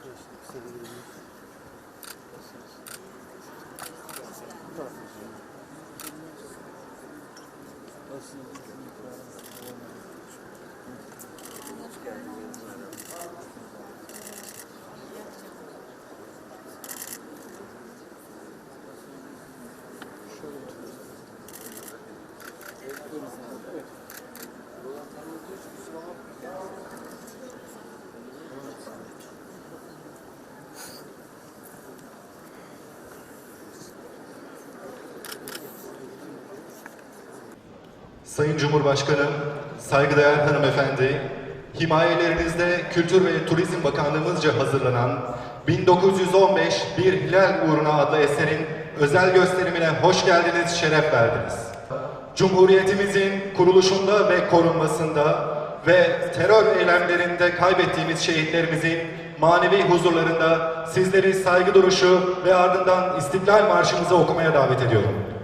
Hoş geldiniz. Sayın Cumhurbaşkanım, saygıdeğer hanımefendi, himayelerinizde Kültür ve Turizm Bakanlığımızca hazırlanan 1915 Bir Hilal Uğruna adlı eserin özel gösterimine hoş geldiniz, şeref verdiniz. Cumhuriyetimizin kuruluşunda ve korunmasında ve terör eylemlerinde kaybettiğimiz şehitlerimizin manevi huzurlarında sizleri saygı duruşu ve ardından İstiklal Marşımızı okumaya davet ediyorum.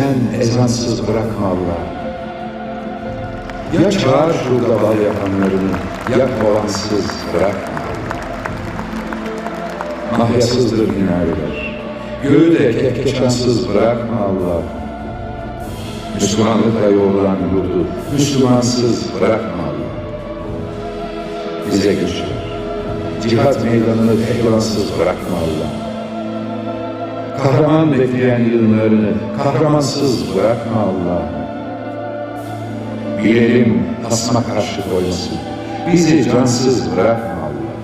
Sen ezansız bırakma Allah. Ya çağır şurada bal yapanlarını, ya kovansız bırakma. Mahyasızdır minareler. Göğü de kehkeşansız bırakma Allah. Müslümanlıkla yoğrulan yurdu Müslümansız bırakma Allah. Bize güç ver. Cihat meydanını pehlivansız bırakma Allah. Kahraman bekleyen yığınlarını kahramansız bırakma Allah. Bilelim tasma karşı koymasın. Bizi cansız bırakma Allah.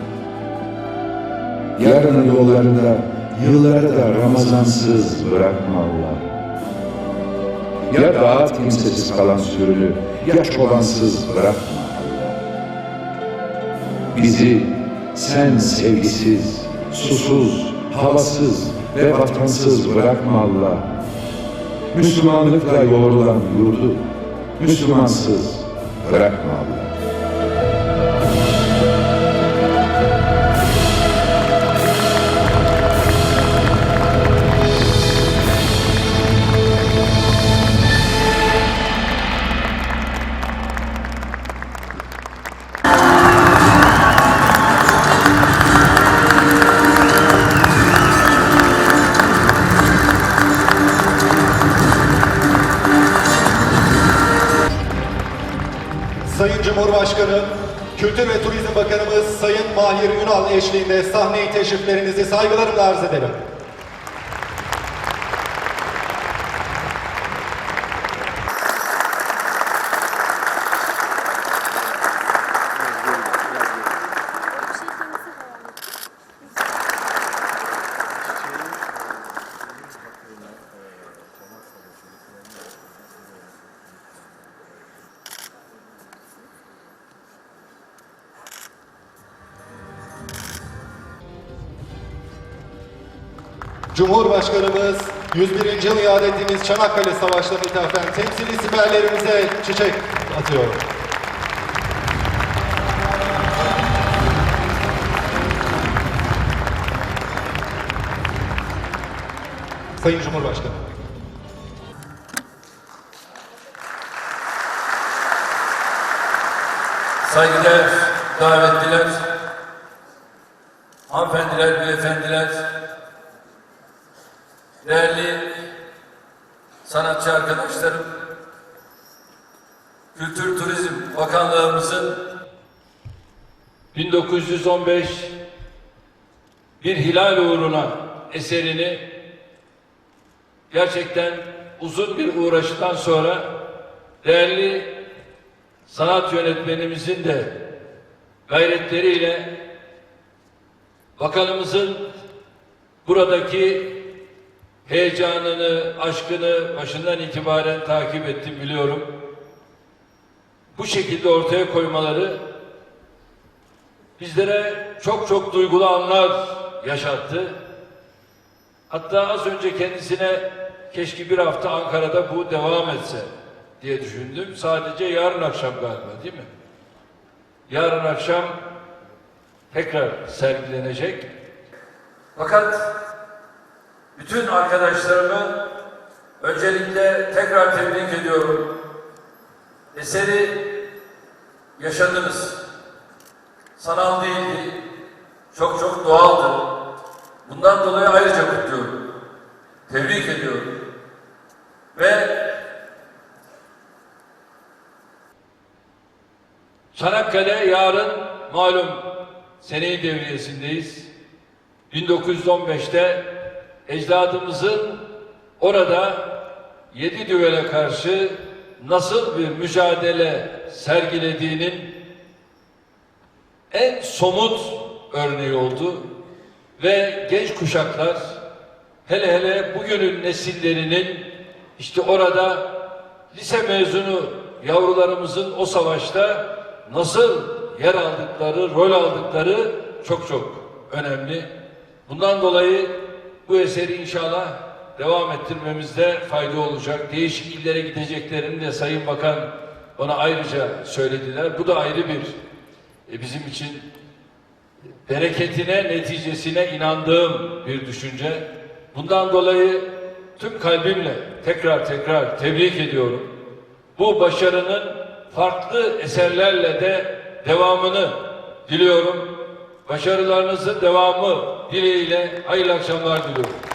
Yarının yollarında yılları da Ramazansız bırakma Allah. Ya dağıt kimsesiz kalan sürünü, ya çobansız bırakma Allah. Bizi sen sevgisiz, susuz, havasız ve vatansız bırakma Allah. Müslümanlıkla yoğrulan yurdu, Müslümansız bırakma Allah. Sayın Cumhurbaşkanı, Kültür ve Turizm Bakanımız Sayın Mahir Ünal eşliğinde sahneyi teşriflerinizi saygılarımla arz ederim. Cumhurbaşkanımız 101. yıl iade ettiğimiz Çanakkale Savaşları'na ithafen temsili siperlerimize çiçek atıyor. Sayın Cumhurbaşkanı. Saygıdeğer davetliler, hanımefendiler, beyefendiler, değerli sanatçı arkadaşlarım, Kültür Turizm Bakanlığımızın 1915 bir hilal uğruna eserini gerçekten uzun bir uğraştan sonra değerli sanat yönetmenimizin de gayretleriyle bakanımızın buradaki heyecanını, aşkını başından itibaren takip ettim biliyorum. Bu şekilde ortaya koymaları bizlere çok çok duygulu anlar yaşattı. Hatta az önce kendisine keşke bir hafta Ankara'da bu devam etse diye düşündüm. Sadece yarın akşam galiba değil mi? Yarın akşam tekrar sergilenecek. Fakat bütün arkadaşlarımı öncelikle tekrar tebrik ediyorum. Eseri yaşadınız. Sanal değildi. Çok çok doğaldı. Bundan dolayı ayrıca kutluyorum. Tebrik ediyorum. Ve Çanakkale yarın malum seneyi devriyesindeyiz. 1915'te ecdadımızın orada yedi düvele karşı nasıl bir mücadele sergilediğinin en somut örneği oldu ve genç kuşaklar hele hele bugünün nesillerinin işte orada lise mezunu yavrularımızın o savaşta nasıl yer aldıkları, rol aldıkları çok çok önemli. Bundan dolayı bu eseri inşallah devam ettirmemizde fayda olacak. Değişik illere gideceklerini de Sayın Bakan bana ayrıca söylediler. Bu da ayrı bir e, bizim için bereketine, neticesine inandığım bir düşünce. Bundan dolayı tüm kalbimle tekrar tekrar tebrik ediyorum. Bu başarının farklı eserlerle de devamını diliyorum. Başarılarınızın devamı dileğiyle hayırlı akşamlar diliyorum.